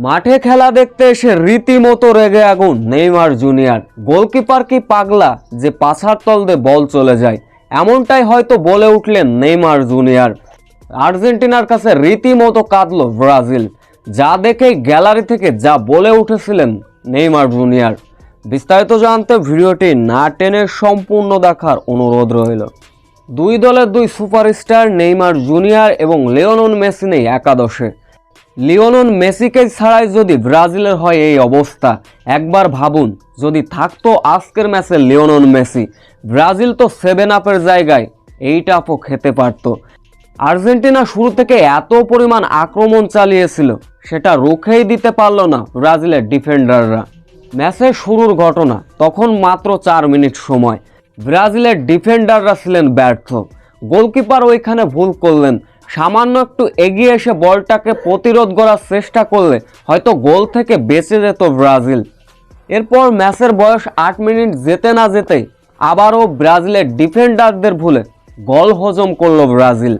মাঠে খেলা দেখতে এসে রীতিমতো রেগে আগুন। Neymar junior. গোলকিপার কি পাগলা যে পাছার তল দিয়ে বল চলে যায়? এমনটাই হয়তো বলে উঠলেন নেইমার জুনিয়র। আর্জেন্টিনার কাছে রীতিমতো কাঁদলো ব্রাজিল। যা দেখে গ্যালারি থেকে যা বলে উঠেছিলেন নেইমার জুনিয়র। বিস্তারিত জানতে ভিডিওটি না টেনে সম্পূর্ণ দেখার অনুরোধ রইল। দুই দলের দুই সুপারস্টার নেইমার জুনিয়র এবং লিওনন মেসি নেই একাদশে। লিওনন মেসিকে ছাড়াই যদি ব্রাজিলের হয় এই অবস্থা, একবার ভাবুন, যদি থাকতো আজকের ম্যাচে লিওনন মেসি, ব্রাজিল তো সেভেন আপের জায়গায়, এইটা আপও খেতে পারতো। আর্জেন্টিনা শুরু থেকে এত পরিমাণ আক্রমণ চালিয়েছিল, সেটা রুখেই দিতে পারল না ব্রাজিলের ডিফেন্ডাররা। ম্যাচের শুরুর ঘটনা, তখন মাত্র চার মিনিট সময়। ব্রাজিলের ডিফেন্ডাররা ছিলেন ব্যর্থ। গোলকিপার ওইখানে ভুল করলেন সামান্য একটু এগিয়ে এসে বলটাকে প্রতিরোধ করার চেষ্টা করলে হয়তো গোল থেকে বেঁচে যেত ব্রাজিল। এরপর ম্যাচের বয়স আট মিনিট যেতে না যেতেই আবারও ব্রাজিলের ডিফেন্ডারদের ভুলে গোল হজম করল ব্রাজিল।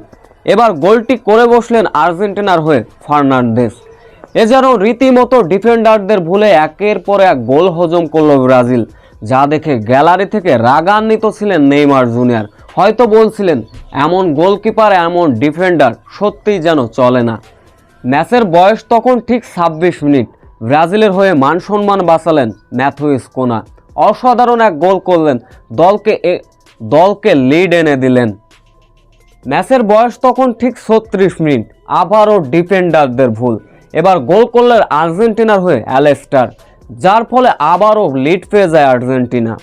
এবার গোলটি করে বসলেন আর্জেন্টিনার হয়ে ফার্নান্ডেস এ যেন রীতিমতো ডিফেন্ডারদের ভুলে একের পর এক গোল হজম করল ব্রাজিল, যা দেখে গ্যালারি থেকে রাগান্বিত ছিলেন নেইমার জুনিয়র। হয়তো বলছিলেন, এমন গোলকিপার, এমন ডিফেন্ডার সত্যিই যেন চলে না। ম্যাচের বয়স তখন ঠিক ছাব্বিশ মিনিট। ব্রাজিলের হয়ে মান সম্মান বাঁচালেন ম্যাথুইস কোনা অসাধারণ এক গোল করলেন, দলকে দলকে লিড এনে দিলেন। ম্যাচের বয়স তখন ঠিক ছত্রিশ মিনিট। আবারও ডিফেন্ডারদের ভুল। এবার গোল করলেন আর্জেন্টিনার হয়ে অ্যালেস্টার, যার ফলে আবারও লিড পেয়ে যায় আর্জেন্টিনা।